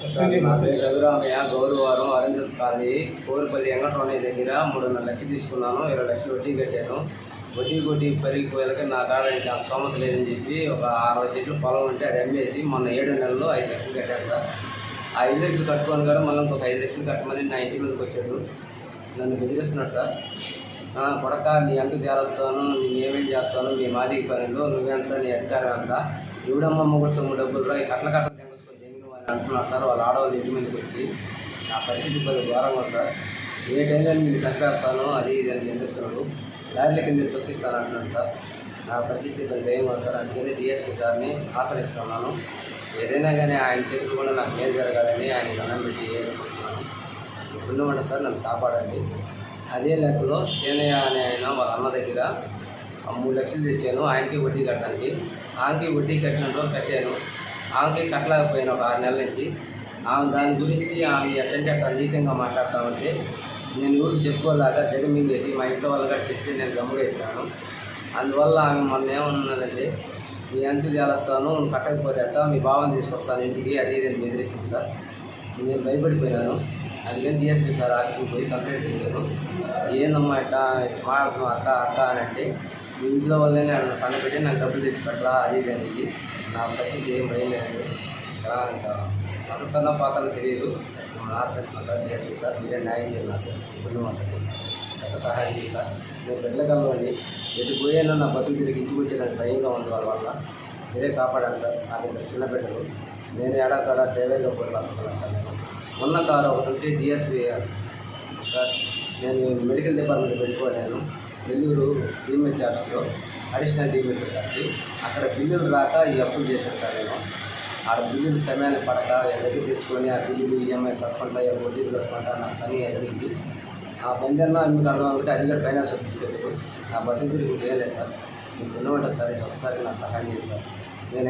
నా పేరు రఘురామయ్య. గౌరవరం అరుంధత్ కాలనీ కోరిపల్లి వెంకటరమణయ్య దగ్గర మూడున్నర లక్షలు తీసుకున్నాను. ఇరవై లక్షలు వడ్డీ కట్టాను. వడ్డీ కొట్టి పెరిగిపోయాక నా కాడ ఇంకా సోమత లేదని చెప్పి ఒక అరవై సెట్లు పొలం ఉంటే అది అమ్మేసి మొన్న ఏడు నెలల్లో ఐదు లక్షలు కట్టాను సార్. ఆ ఐదు లక్షలు కట్టుకొని కూడా మళ్ళీ ఇంకొక ఐదు లక్షలు కట్టమని నా ఇంటి మీదకి వచ్చాడు. నన్ను బెదిరిస్తున్నాడు సార్. నా కొడక నీ ఎంత తేలుస్తాను నేను ఏమేం చేస్తాను మీ మాది పనులు నువ్వెంత నీ అధికారం అంతా ఎవడమ్మ మొగుడు సొమ్ము డబ్బులు రా కట్ల కట్ట అంటున్నారు సార్ వాళ్ళ ఆడవాళ్ళు ఇంటి మీదకి వచ్చి నా పరిస్థితి కొద్దిగా ఘోరంగా సార్. ఏ టైంలో నేను చంపేస్తాను అది ఇది అని నిందిస్తున్నాడు లారీల కింద తొక్కిస్తాను అంటున్నాను సార్. నా పరిస్థితి కొంచెం భయంగా సార్. అందుకని డిఎస్పీ సార్ని ఆశ్రయిస్తున్నాను. ఏదైనా కానీ ఆయన చేతులు కూడా నాకు ఏం జరగాలని ఆయన దండం పెట్టి ఏడుకుంటున్నాను. ఉండమంట సార్ నన్ను కాపాడండి. అదే లెక్కలో శేనయ్య అనే ఆయన వాళ్ళ అన్న దగ్గర మూడు లక్షలు తెచ్చాను. ఆయనకి వడ్డీ కట్టడానికి. ఆయనకి వడ్డీ కట్టినట్టు కట్టాను. ఆమెకి కట్టలేకపోయాను ఒక ఆరు నెలల నుంచి. ఆమె దాని గురించి ఆమె ఎట్లంటే అట్లా నీతంగా మాట్లాడుతూ ఉంటే నేను ఊరికి చెప్పుకోలేక జగమింగేసి మా ఇంట్లో వాళ్ళు కూడా చెప్తే నేను గమ్ముగా అయిపోయాను. అందువల్ల ఆమె మొన్న ఏమన్నదంటే మీ అంత చేస్తాను కట్టకపోతే అట్ట మీ భావం తీసుకొస్తాను ఇంటికి అది ఇది అని బెదిరిస్తుంది సార్. నేను భయపడిపోయాను. అందుకని డిఎస్పీ సార్ ఆఫీస్కి పోయి కంప్లైంట్ చేశాను ఏందమ్మా ఇట్లా? ఇట్లా అక్క అక్క అని అంటే ఇంట్లో వల్లనే అక్కడ పని పెట్టి నాకు డబ్బులు తెచ్చిపెట్టరా అది ఇది నా పరిస్థితి ఏం భయలేదు ఎలా ఇంకా ఇంకా పాత్రలు తెలియదు. మిమ్మల్ని సార్ చేస్తాను సార్ మీరే న్యాయం చేయాలి నాకు. ఇబ్బంది ఒక సహాయం చేయి సార్. నేను బిడ్డగలవాడిని ఎటు పోయినా నా బతుకు తిరిగి ఇంటికి వచ్చేదానికి భయంగా ఉంది వాళ్ళ వల్ల. మీరే కాపాడాలి సార్. నాకు ఇద్దరు చిన్న బిడ్డలు. నేను ఏడాకాడ డ్రైవర్గా పోయిస్తున్నాను సార్ నేను. ఉన్న కారు ఒకటి ఉంటే డిఎస్పీ సార్ నేను మెడికల్ డిపార్ట్మెంట్ పెట్టుకోలేను నెల్లూరు డిఎంహెచ్ ఆఫీస్లో అడిషనల్ డిఎంహెచ్ సార్కి అక్కడ బిల్లులు రాక ఈ అప్పులు చేశాను సార్ నేను. ఆడ బిల్లులు సమయాన్ని పడక దగ్గర తెచ్చుకొని ఆ బిల్లులు ఈఎంఐ కట్టుకుంటా ఏ వడ్డీలు కట్టుకుంటా నా పని అడిగింది ఆ పని అన్నా మీకు అర్థం అవుతుంటే అది కూడా ఫైనాన్స్ తీసుకెళ్ళారు నా బతుకు తిరిగి వేయలేదు సార్. మీకు ఉండమంటారు సార్ ఒకసారి నాకు సహాయం చేయండి సార్. నేను